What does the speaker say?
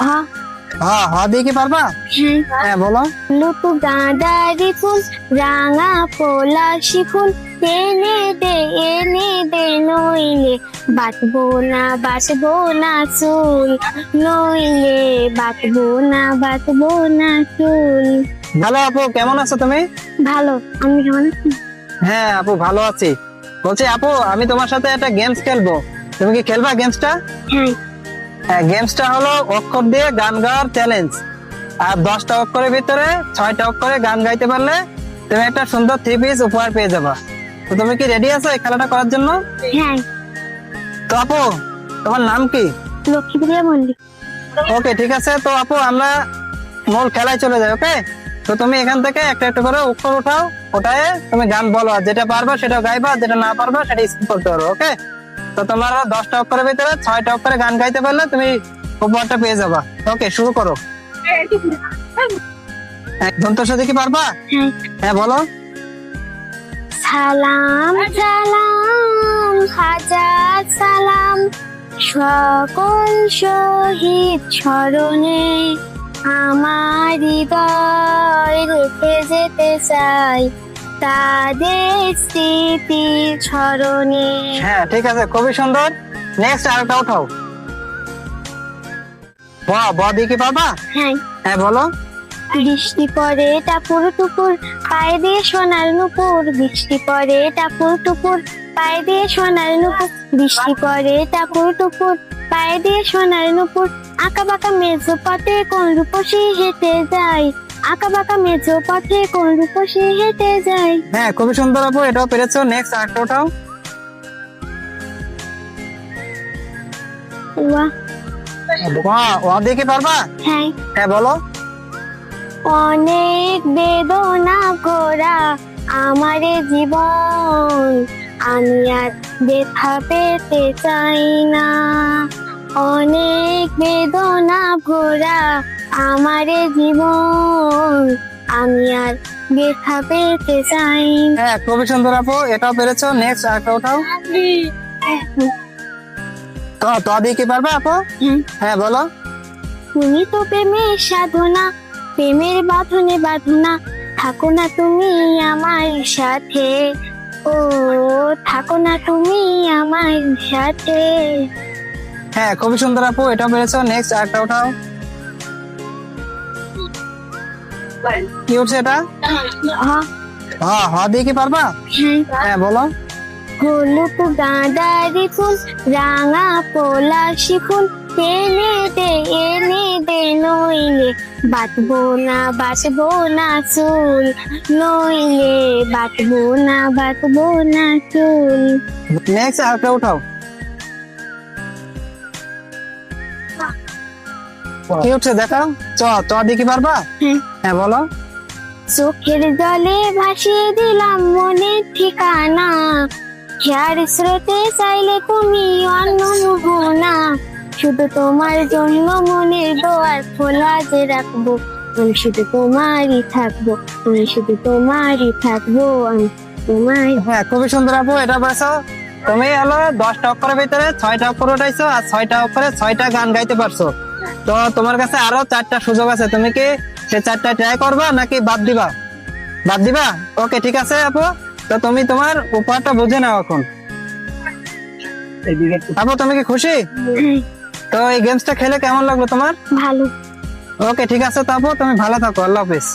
হ্যাঁ হ্যাঁ হ্যাঁ দিয়ে পারবা? হ্যাঁ বলো। লুতু গাঁদারি ফুল রাঙা পলাশি ফুল এনে দে এনে দে নইলে বাটবো না বাটবো না চুল। নইলে বাটবো না বাটবো না চুল। ভালো আপু কেমন আছো তুমি? ভালো আমি কেমন আছি? হ্যাঁ আপু ভালো আছি। বলছি আপু আমি তোমার সাথে একটা গেমস খেলব। তুমি কি খেলবা গেমসটা হ্যাঁ। গেমসটা হলো অক্ষর দিয়ে গান গাওয়ার চ্যালেঞ্জ আর দশটা অক্ষরের ভিতরে ছয়টা অক্ষরে গান গাইতে পারলে তুমি একটা সুন্দর থ্রি পিস উপহার পেয়ে যাবা। তো তুমি কি রেডি আছো এই খেলাটা করার জন্য? হ্যাঁ। তো আপু তোমার নাম কি? লক্ষ্মীপ্রিয়া মল্লিক। ওকে ঠিক আছে। তো আপু আমরা মূল খেলায় চলে যাই ওকে তো তুমি এখান থেকে একটা একটা করে অক্ষর উঠাও ওটায় তুমি গান বলো আর যেটা পারবা সেটা গাইবা যেটা না পারবা সেটা স্কিপ করতে পারো ওকে তো তোমার দশটা অক্ষরের ভিতরে ছয়টা অক্ষরে গান গাইতে পারলে তুমি উপহারটা পেয়ে যাবা। ওকে শুরু করো। দন্তের সাথে কি পারবা? হ্যাঁ হ্যাঁ বলো। সালাম সালাম হাজার সালাম। সকল শহীদ স্মরণে আমার হৃদয় রেখে যেতে চাই। তাদের স্মৃতি স্মরণে হ্যাঁ ঠিক আছে খুবই সুন্দর। নেক্সট আরেকটা উঠাও। ব ব দিয়ে কি পারবা? হ্যাঁ। হ্যাঁ বলো। বৃষ্টি পরে টাপুর টুপুর পায়ে দিয়ে সোনার নুপুর। বৃষ্টি পরে টাপুর টুপুর পায়ে দিয়ে সোনার নুপুর। বৃষ্টি পরে টাপুর টুপুর পায়ে দিয়ে সোনার নুপুর। আঁকা বাঁকা মেজো পথে কোন রূপসী হেঁটে যায়। আঁকা বাঁকা মেজো পথে কোন রূপসী হেঁটে যায় হ্যাঁ খুবই সুন্দর আপু এটাও পেরেছ। নেক্সট আরেকটা ওয়া ও কি পারবা? হ্যাঁ। হ্যাঁ বলো। অনেক বেদনা করা আমারে জীবন। আমি আর ব্যথা পেতে চাই না। অনেক বেদনা ভরা আমারে জীবন। আমি আর ব্যথা পেতে চাই হ্যাঁ খুবই সুন্দর আপু এটাও পেরেছ। নেক্সট আরেকটা উঠাও। তো তো দিয়ে কি পারবা আপু। হ্যাঁ বলো। তুমি তো প্রেমের সাধনা প্রেমের বাঁধনে বাঁধনা। থাকো না তুমি আমার সাথে। ও থাকো না তুমি আমার সাথে। হ্যাঁ খুবই সুন্দর আপু এটাও পেরেছ নেক্সট আরেকটা উঠাও কি উঠছে এটা? হ্যাঁ হ্যাঁ হ্যাঁ দিয়ে কি পারবা? হ্যাঁ। বলো। হলুদ গাঁদারি ফুল রাঙা পলাশি ফুল এনে দে এনে দে নইলে বাটবো না বাটবো না চুল। নইলে বাটবো না বাটবো না চুল। নেক্সট আরেকটা উঠাও। কি উঠছে দেখো চ চ কি পারবা? হ্যাঁ। বলো। চোখের জলে ভাসিয়ে দিলাম মনের ঠিকানা। খেয়ার স্রোতে চাইলে তুমি অন্য না শুধু তোমার জন্য মনের দোয়ার খোলা যে রাখব। আমি শুধু তোমারই থাকব আমি শুধু তোমারই থাকব আমি তোমার হ্যাঁ খুবই সুন্দর আপু এটা পেরেছ? তুমি হলো দশটা অক্ষরের ভিতরে ছয়টা অক্ষর উঠাইছো আর ছয়টা অক্ষরে ছয়টা গান গাইতে পারছ। তো তোমার কাছে আরও চারটা সুযোগ আছে। তুমি কি সে চারটা ট্রাই করবা নাকি বাদ দিবা? বাদ দিবা? ওকে ঠিক আছে আপু। তো তুমি তোমার উপহারটা বুঝে নাও এখন। আপু তুমি কি খুশি? তো এই গেমসটা খেলে কেমন লাগল তোমার? ভালো। ওকে ঠিক আছে তো আপু। তুমি ভালো থাকো। আল্লাহ হাফিজ।